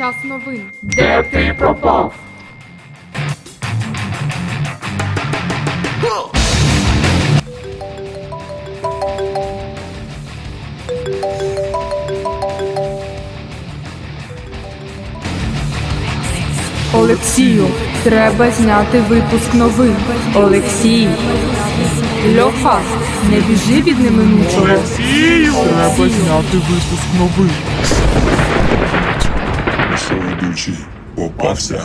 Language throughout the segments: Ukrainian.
час новин. Де ти пропав? Олексію, треба зняти випуск новин. Олексій. Льоха, не біжи від неминучого. Олексію! Треба зняти випуск новин. Ведучий попався?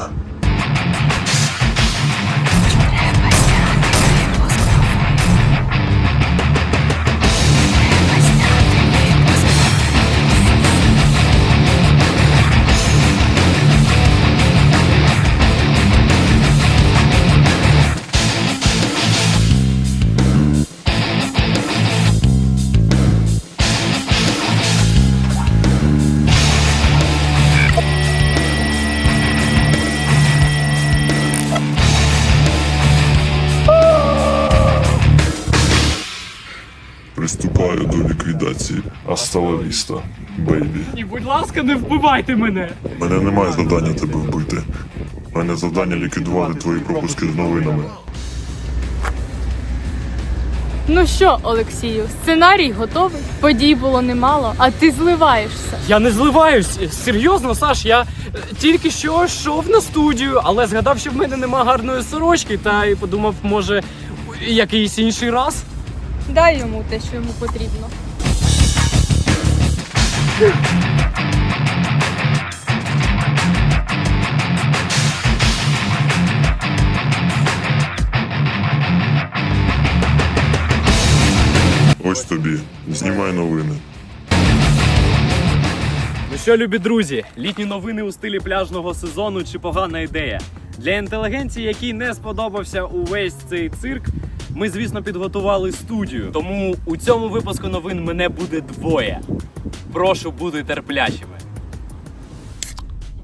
Ліквідації. Асталавіста, бейбі. І будь ласка, не вбивайте мене. У Мене немає завдання тебе вбити. У мене завдання ліквідувати твої пропуски з новинами. Ну що, Олексію, сценарій готовий. Подій було немало, а ти зливаєшся. Я не зливаюсь. Серйозно, Саш, я е, тільки що йшов на студію, але згадав, що в мене нема гарної сорочки, та й подумав, може, якийсь інший раз. Дай йому те, що йому потрібно. Ось тобі. Знімай новини. Ну що, любі друзі, літні новини у стилі пляжного сезону чи погана ідея. Для інтелігенції, якій не сподобався увесь цей цирк, ми, звісно, підготували студію. Тому у цьому випуску новин мене буде двоє. Прошу бути терплячими.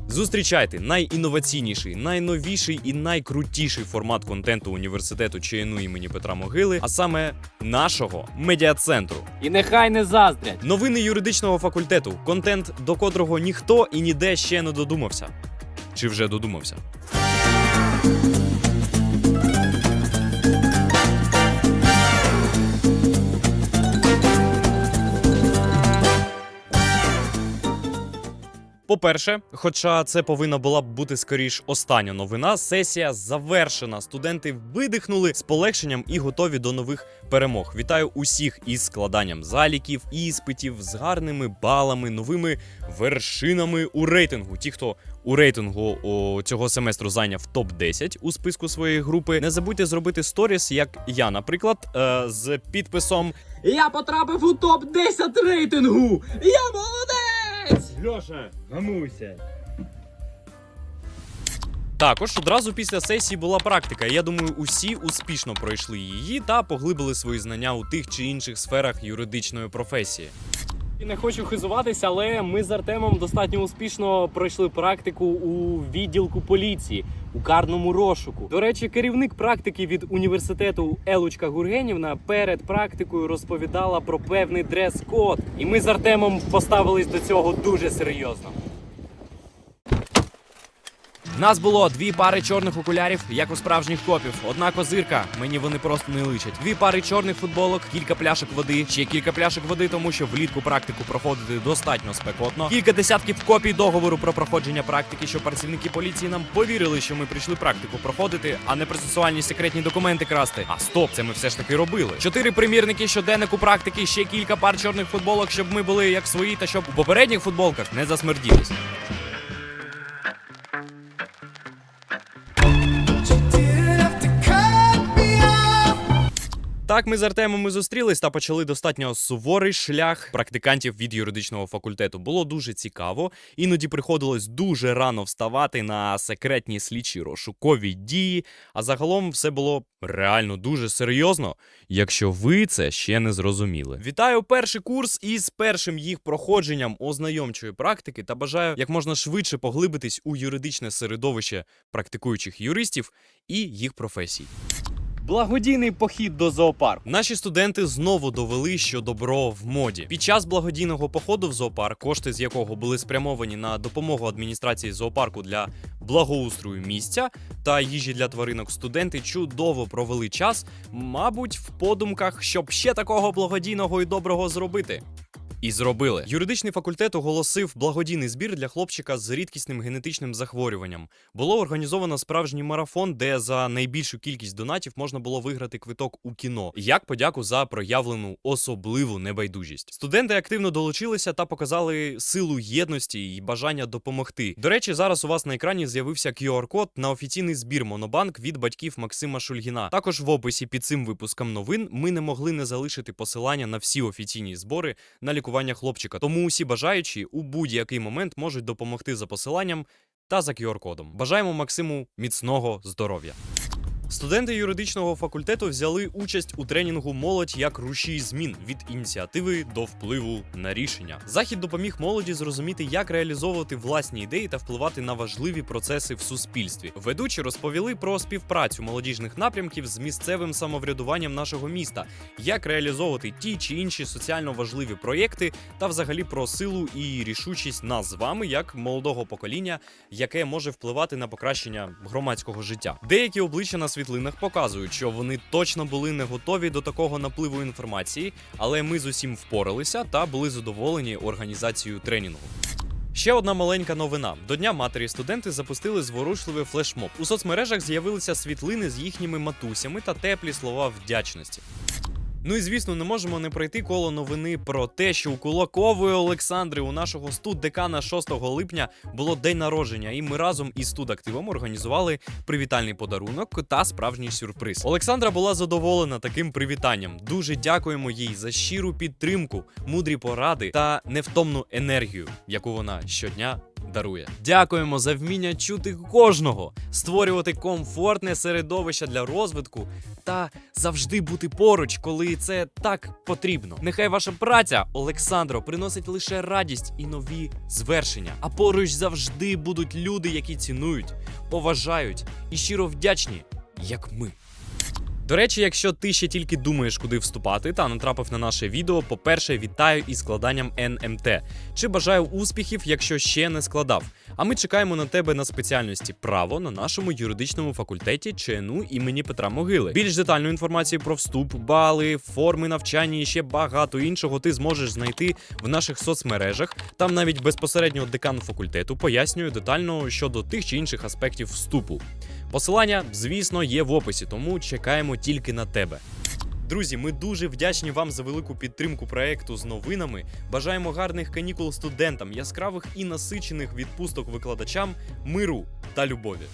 Зустрічайте найінноваційніший, найновіший і найкрутіший формат контенту університету ЧНУ імені Петра Могили, а саме нашого медіа-центру. І нехай не заздрять. Новини юридичного факультету, контент, до котрого ніхто і ніде ще не додумався. Чи вже додумався? По-перше, хоча це повинна була б бути скоріш остання новина, сесія завершена. Студенти видихнули з полегшенням і готові до нових перемог. Вітаю усіх із складанням заліків, іспитів, з гарними балами, новими вершинами у рейтингу. Ті, хто у рейтингу о, цього семестру зайняв топ 10 у списку своєї групи. Не забудьте зробити сторіс, як я, наприклад, е, з підписом Я потрапив у топ 10 рейтингу! Я молодець! Льоша, гамуйся. Також одразу після сесії була практика. Я думаю, усі успішно пройшли її та поглибили свої знання у тих чи інших сферах юридичної професії. Не хочу хизуватися, але ми з Артемом достатньо успішно пройшли практику у відділку поліції у карному розшуку. До речі, керівник практики від університету Елучка Гургенівна перед практикою розповідала про певний дрес-код, і ми з Артемом поставились до цього дуже серйозно. Нас було дві пари чорних окулярів, як у справжніх копів. Одна козирка, мені вони просто не личать. Дві пари чорних футболок, кілька пляшок води, ще кілька пляшок води, тому що влітку практику проходити достатньо спекотно. Кілька десятків копій договору про проходження практики, щоб працівники поліції нам повірили, що ми прийшли практику проходити, а не процесуальні секретні документи красти. А стоп, це ми все ж таки робили. Чотири примірники щоденнику практики, ще кілька пар чорних футболок, щоб ми були як свої, та щоб у попередніх футболках не засмерділись. Так, ми з Артемом і зустрілись та почали достатньо суворий шлях практикантів від юридичного факультету. Було дуже цікаво. Іноді приходилось дуже рано вставати на секретні слідчі розшукові дії. А загалом все було реально дуже серйозно, якщо ви це ще не зрозуміли. Вітаю перший курс із першим їх проходженням ознайомчої практики та бажаю як можна швидше поглибитись у юридичне середовище практикуючих юристів і їх професій. Благодійний похід до зоопарку. Наші студенти знову довели, що добро в моді. Під час благодійного походу в зоопарк, кошти з якого були спрямовані на допомогу адміністрації зоопарку для благоустрою місця та їжі для тваринок, студенти чудово провели час, мабуть, в подумках, щоб ще такого благодійного і доброго зробити. І зробили. Юридичний факультет оголосив благодійний збір для хлопчика з рідкісним генетичним захворюванням. Було організовано справжній марафон, де за найбільшу кількість донатів можна було виграти квиток у кіно, як подяку за проявлену особливу небайдужість. Студенти активно долучилися та показали силу єдності і бажання допомогти. До речі, зараз у вас на екрані з'явився QR-код на офіційний збір Монобанк від батьків Максима Шульгіна. Також в описі під цим випуском новин ми не могли не залишити посилання на всі офіційні збори на лікування хлопчика. Тому усі бажаючі у будь-який момент можуть допомогти за посиланням та за QR-кодом. Бажаємо Максиму міцного здоров'я. Студенти юридичного факультету взяли участь у тренінгу Молодь як рушій змін від ініціативи до впливу на рішення. Захід допоміг молоді зрозуміти, як реалізовувати власні ідеї та впливати на важливі процеси в суспільстві. Ведучі розповіли про співпрацю молодіжних напрямків з місцевим самоврядуванням нашого міста, як реалізовувати ті чи інші соціально важливі проєкти, та взагалі про силу і рішучість нас з вами, як молодого покоління, яке може впливати на покращення громадського життя. Деякі обличчя на світлинах показують, що вони точно були не готові до такого напливу інформації, але ми з усім впоралися та були задоволені організацією тренінгу. Ще одна маленька новина. До Дня матері студенти запустили зворушливий флешмоб. У соцмережах з'явилися світлини з їхніми матусями та теплі слова вдячності. Ну і звісно, не можемо не пройти коло новини про те, що у Кулакової Олександри у нашого студдекана 6 липня було день народження, і ми разом із студактивом організували привітальний подарунок та справжній сюрприз. Олександра була задоволена таким привітанням. Дуже дякуємо їй за щиру підтримку, мудрі поради та невтомну енергію, яку вона щодня дарує. Дякуємо за вміння чути кожного, створювати комфортне середовище для розвитку та завжди бути поруч, коли це так потрібно. Нехай ваша праця, Олександро, приносить лише радість і нові звершення. А поруч завжди будуть люди, які цінують, поважають і щиро вдячні, як ми. До речі, якщо ти ще тільки думаєш, куди вступати, та натрапив на наше відео, по-перше, вітаю із складанням НМТ. Чи бажаю успіхів, якщо ще не складав. А ми чекаємо на тебе на спеціальності право на нашому юридичному факультеті ЧНУ імені Петра Могили. Більш детальну інформацію про вступ, бали, форми навчання і ще багато іншого ти зможеш знайти в наших соцмережах. Там навіть безпосередньо декан факультету пояснює детально щодо тих чи інших аспектів вступу. Посилання, звісно, є в описі, тому чекаємо тільки на тебе. Друзі, ми дуже вдячні вам за велику підтримку проекту з новинами. Бажаємо гарних канікул студентам, яскравих і насичених відпусток викладачам, миру та любові.